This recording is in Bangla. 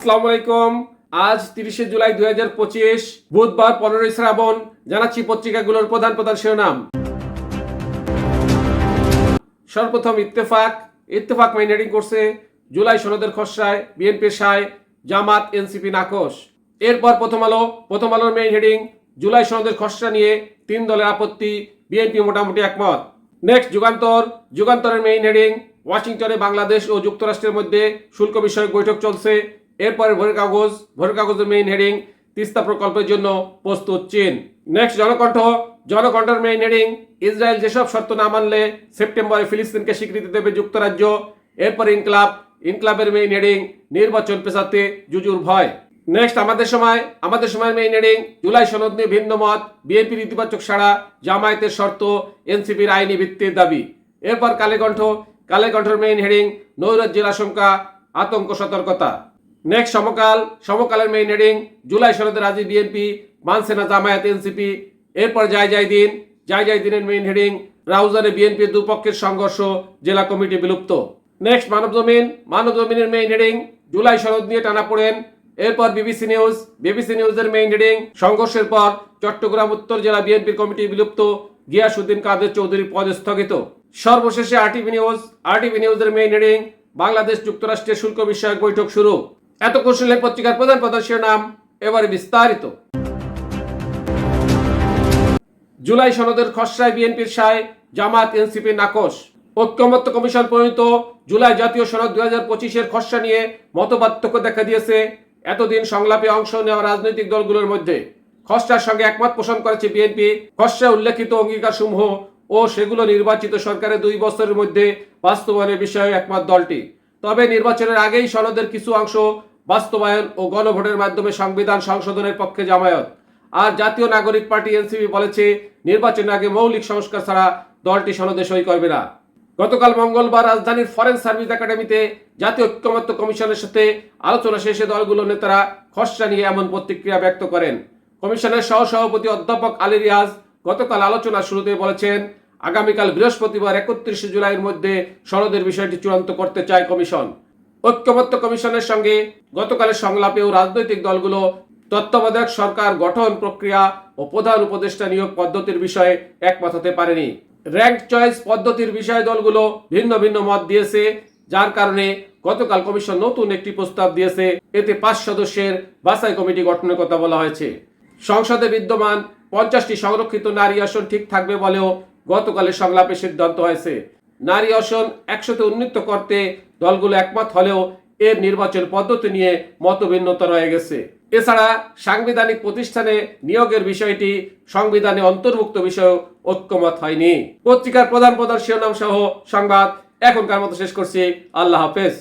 আসসালামু আলাইকুম। আজ তিরিশে জুলাই দুই হাজার পঁচিশ, বুধবার পনেরোই শ্রাবণ, জানাচ্ছি পত্রিকাগুলোর প্রধান প্রধান শিরোনাম। সর্বপ্রথম ইত্তেফাক। ইত্তেফাক মেইন হেডিং করছে জুলাই সনদের খসড়ায় বিএনপির সায় জামাত এনসিপি নাকশ এরপর প্রথম আলো, প্রথম আলোর মেইন হেডিং জুলাই সনদের খসড়া নিয়ে তিন দলের আপত্তি, বিএনপি মোটামুটি একমত। নেক্সট যুগান্তর। যুগান্তরের মেইন হেডিং ওয়াশিংটনে বাংলাদেশ ও যুক্তরাষ্ট্রের মধ্যে শুল্ক বিষয়ক বৈঠক চলছে। এরপরে ভোরের কাগজ ভোরের কাগজের মেইন হেডিং তিস্তা প্রকল্পের জন্য প্রস্তুত চীন। নেক্সট জনকণ্ঠ। জনকণ্ঠের মেইন হেডিং ইসরায়েল যেসব শর্ত না মানলে সেপ্টেম্বরে ফিলিস্তিনকে স্বীকৃতি দেবে যুক্তরাজ্য। এরপর ইনকলাব, ইনকলাবের মেইন হেডিং নির্বাচন পেছাতে জুজুর ভয়। নেক্সট আমাদের সময়। আমাদের সময় মেইন হেডিং জুলাই সনদ নিয়ে ভিন্ন মত। বিএনপির ইতিবাচক সাড়া, জামায়াতের শর্ত, এনসিপির আইনি ভিত্তির দাবি। এরপর কালেকণ্ঠ কালেকণ্ঠের মেইন হেডিং নৈরাজ্যের আশঙ্কা, আতঙ্ক সতর্কতা। নেক্সট সমকাল, সমকালের মেইন হেডিং জুলাই সনদে রাজি বিএনপি মানসেনা জামায়াত এনসিপি এরপর যাই যাই দিন যাই যাই দিনের মেইন হেডিং রাউজানে বিএনপির দুপক্ষের সংঘর্ষ, জেলা কমিটি বিলুপ্ত। নেক্সট মানব জমিন মানব জমিনের মেইন হেডিং জুলাই সনদ নিয়ে টানা পড়েন, এরপর বিবিসি নিউজ বিবিসি নিউজের মেইন হেডিং সংঘর্ষের পর চট্টগ্রাম, উত্তর জেলা বিএনপির কমিটি বিলুপ্ত গিয়াসুদ্দিন কাদের চৌধুরী পদ স্থগিত। সর্বশেষে আরটিভি নিউজ আরটিভি নিউজের মেইন হেডিং বাংলাদেশ যুক্তরাষ্ট্রের শুল্ক বিষয়ক বৈঠক শুরু। এত কৌশলের পত্রিকার প্রধান প্রধান শিরোনাম এবারে বিস্তারিত। জুলাই সনদের খসড়ায় বিএনপির সায় জামাত এনসিপি নাকশ ঐক্যমত্য কমিশন প্রণীত জুলাই জাতীয় সনদ দুই হাজার পঁচিশের খসড়া নিয়ে মতপার্থক্য দেখা দিয়েছে। এতদিন সংলাপে অংশ নেওয়া রাজনৈতিক দলগুলোর মধ্যে। খসড়ার সঙ্গে একমত পোষণ করেছে বিএনপি। খসড়ায় উল্লেখিত অঙ্গীকারসমূহ ও সেগুলো নির্বাচিত সরকারের দুই বছরের মধ্যে বাস্তবায়নের বিষয়ে একমত দলটি। তবে নির্বাচনের আগেই সনদের কিছু অংশ বাস্তবায়ন ও গণভোটের মাধ্যমে সংবিধান সংশোধনের পক্ষে জামায়াত। আর জাতীয় নাগরিক পার্টি এনসিপি বলেছে, নির্বাচনের আগে মৌলিক সংস্কার ছাড়া দলটি সনদে সই করবে না। গতকাল মঙ্গলবার রাজধানীর ফরেন সার্ভিস একাডেমিতে জাতীয় ঐক্যমত্য কমিশনের সাথে আলোচনা শেষে দলগুলোর নেতারা খসড়া নিয়ে এমন প্রতিক্রিয়া ব্যক্ত করেন। কমিশনের সহ সভাপতি অধ্যাপক আলী রিয়াজ গতকাল আলোচনা শুরুতে বলেছেন, আগামীকাল বৃহস্পতিবার একত্রিশে জুলাইয়ের মধ্যে সনদের বিষয়টি চূড়ান্ত করতে চায় কমিশন। ঐক্যমত্য কমিশনের সঙ্গে গতকালের সংলাপেও রাজনৈতিক দলগুলো তত্ত্বাবধায়ক সরকার গঠন প্রক্রিয়া ও প্রধান উপদেষ্টা নিয়োগ পদ্ধতির বিষয়ে একমত হতে পারেনি। র্যাঙ্ক চয়েস পদ্ধতির বিষয়ে দলগুলো ভিন্ন ভিন্ন মত দিয়েছে, যার কারণে গতকাল কমিশন নতুন একটি প্রস্তাব দিয়েছে। এতে পাঁচ সদস্যের বাছাই কমিটি গঠনের কথা বলা হয়েছে। সংসদে বিদ্যমান পঞ্চাশটি সংরক্ষিত নারী আসন ঠিক থাকবে বলেও গতকালের সংলাপে সিদ্ধান্ত হয়েছে। নারী আসন একসাথে উন্নীত করতে দলগুলো একমত হলেও এর নির্বাচন পদ্ধতি নিয়ে মতভিন্নতা রয়ে গেছে। এছাড়া সাংবিধানিক প্রতিষ্ঠানে নিয়োগের বিষয়টি সংবিধানে অন্তর্ভুক্ত বিষয় ঐক্যমত হয়নি। পত্রিকার প্রধান প্রধান শিরোনাম সহ সংবাদ এখনকার মতো শেষ করছি। আল্লাহ হাফেজ।